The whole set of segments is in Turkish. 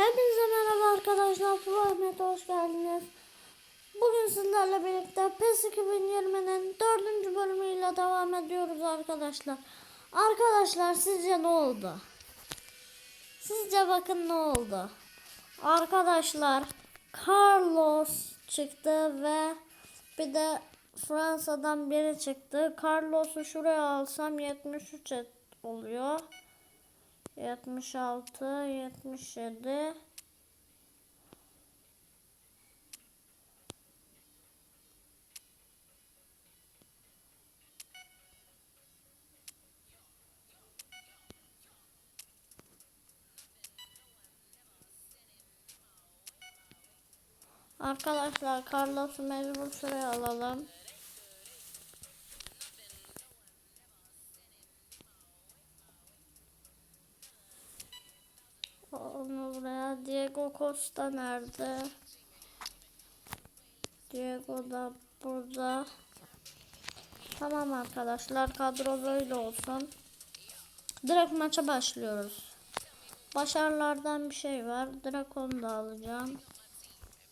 Hepinize merhaba arkadaşlar. Bu Ahmet hoş geldiniz. Bugün sizlerle birlikte PES 2020'nin 4. bölümüyle devam ediyoruz arkadaşlar. Arkadaşlar sizce ne oldu? Sizce bakın ne oldu? Arkadaşlar Carlos çıktı ve bir de Fransa'dan biri çıktı. Carlos'u şuraya alsam 73 et- oluyor. 76, 77. Arkadaşlar Carlos'u mecbur şuraya alalım. Onu. Diego Costa nerede? Diego da burada. Tamam arkadaşlar kadro böyle olsun. Direkt maça başlıyoruz. Başarılardan bir şey var. Direkt onu da alacağım.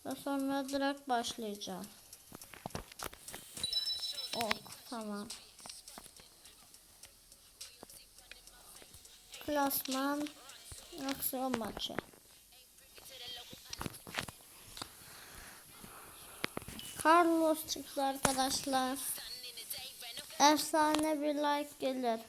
Ve sonra direkt başlayacağım. Ok tamam. Klasman aksiyon maçı. Carlos çıktı arkadaşlar. Efsane bir like gelir.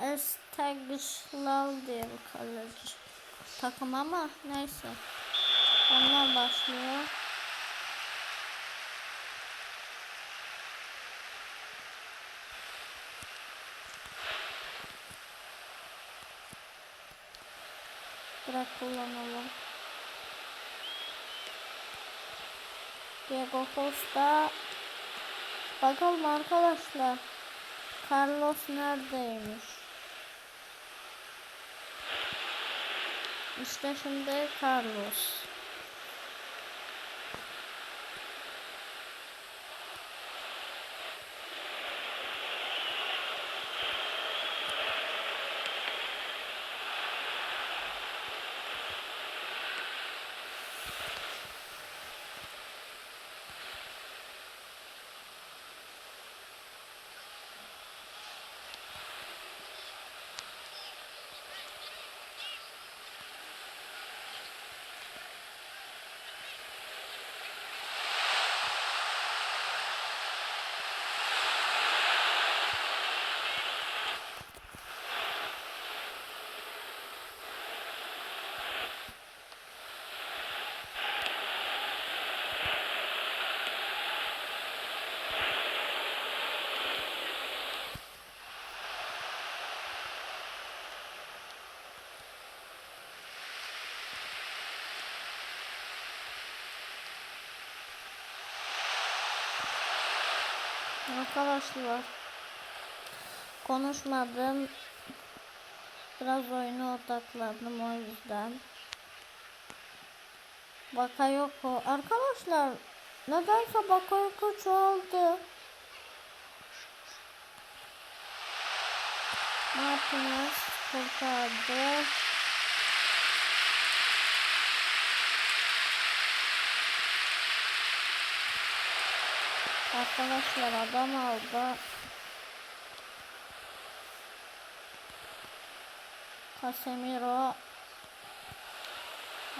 Evet. Estaglislav diye bir kaleci takım ama neyse. Onlar başlıyor. Bırak kullanalım. Diego Costa. Bakalım arkadaşlar. Carlos neredeymiş? İşte şimdi Carlos. Arkadaşlar konuşmadım. Biraz oyuna odaklandım o yüzden. Bakayoko. Arkadaşlar nedense Bakayoko çoğaldı. Martinez kurtardı. Arkadaşlar adam aldı. Casemiro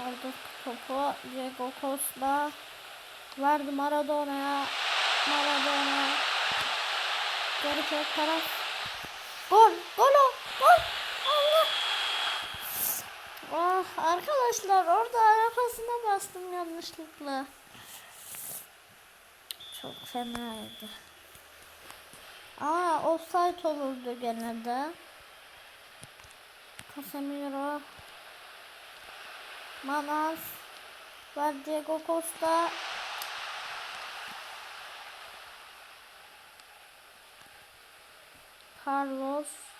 aldı topu. Diego Costa verdi Maradona'ya. Maradona geri çek taraf. Gol! Gol! Gol! Allah! Ah arkadaşlar orada arkasına bastım yanlışlıkla. Çok fenaydı. Aa offside olurdu gene de. Casemiro. Manas. Var Diego Costa. Carlos.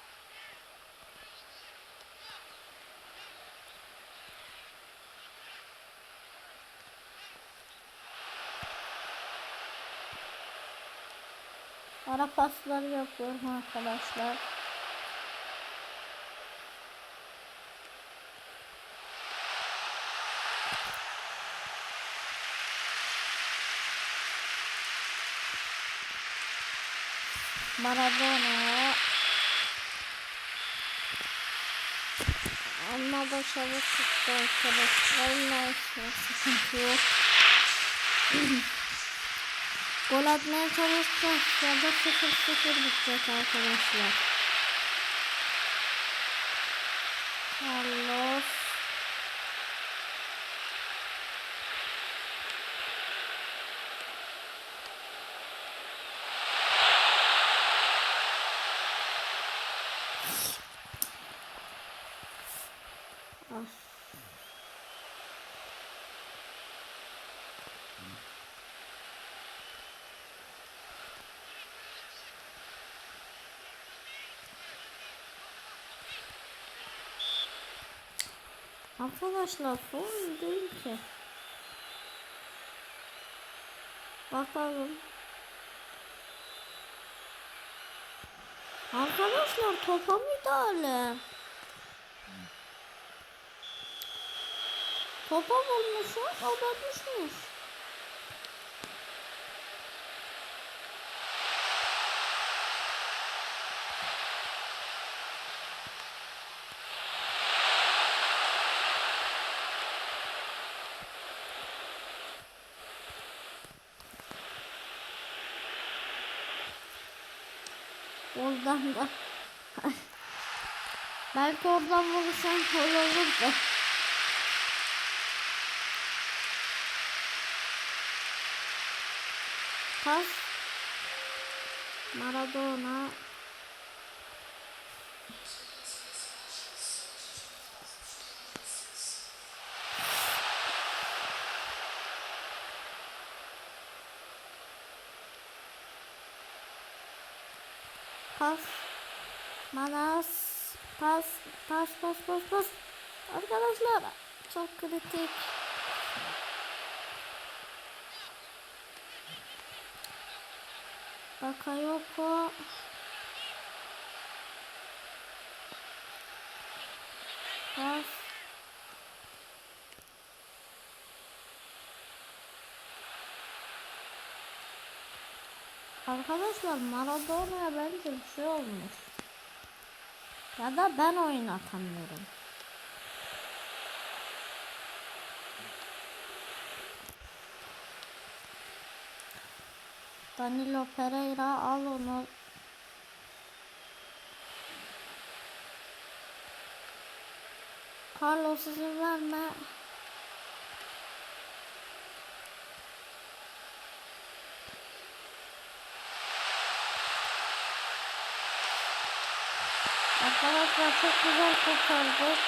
Ara pasları yapıyorum arkadaşlar. Maradona. Ama başarı çıktı arkadaşlar. Neyse sıkıntı yok Gol atmaya çalışacağız ya da 0-0 bitecek arkadaşlar. Carlos. Ah. Arkadaşlar sorun değil ki. Bakalım. Arkadaşlar topa müdahale. Topa vurmuşum, o da düşmüş. Oradan da. Belki oradan vursam gol olur da. Pas. Maradona Pas. Manas. Pas Pas pas pas pas. Arkadaşlar çok kritik. Bakayoko. Pas Arkadaşlar Maradona'ya bence bir şey olmuş. Ya da ben oynatamıyorum. Danilo Pereira al onu. Carlos izin verme. Arkadaşlar çok güzel kurtardık.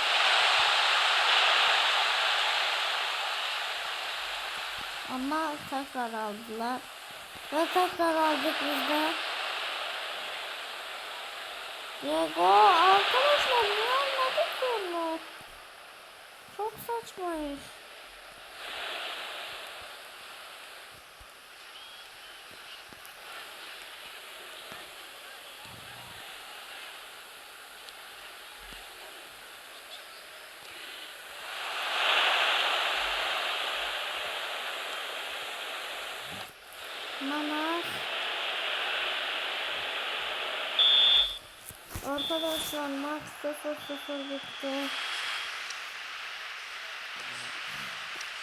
Ama tekrar aldılar. Ve tekrar aldık biz de. Diego arkadaşlar niye almadık onu? Çok saçma Manas. Arkadaşlar maç 0-0 bitti.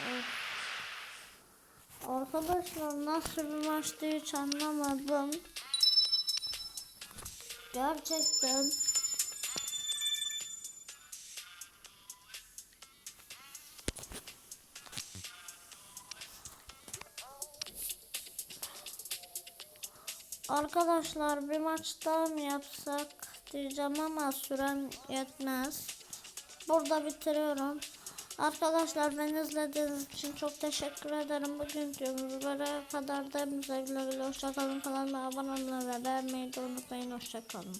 Evet. Arkadaşlar nasıl bir maçtı hiç anlamadım. Gerçekten. Arkadaşlar bir maç daha mı yapsak diyeceğim ama sürem yetmez. Burada bitiriyorum. Arkadaşlar beni izlediğiniz için çok teşekkür ederim. Bugün videomuz böyle kadar da güle güle hoşçakalın. Kanalıma abone olmayı ve beğenmeyi de unutmayın. Hoşçakalın.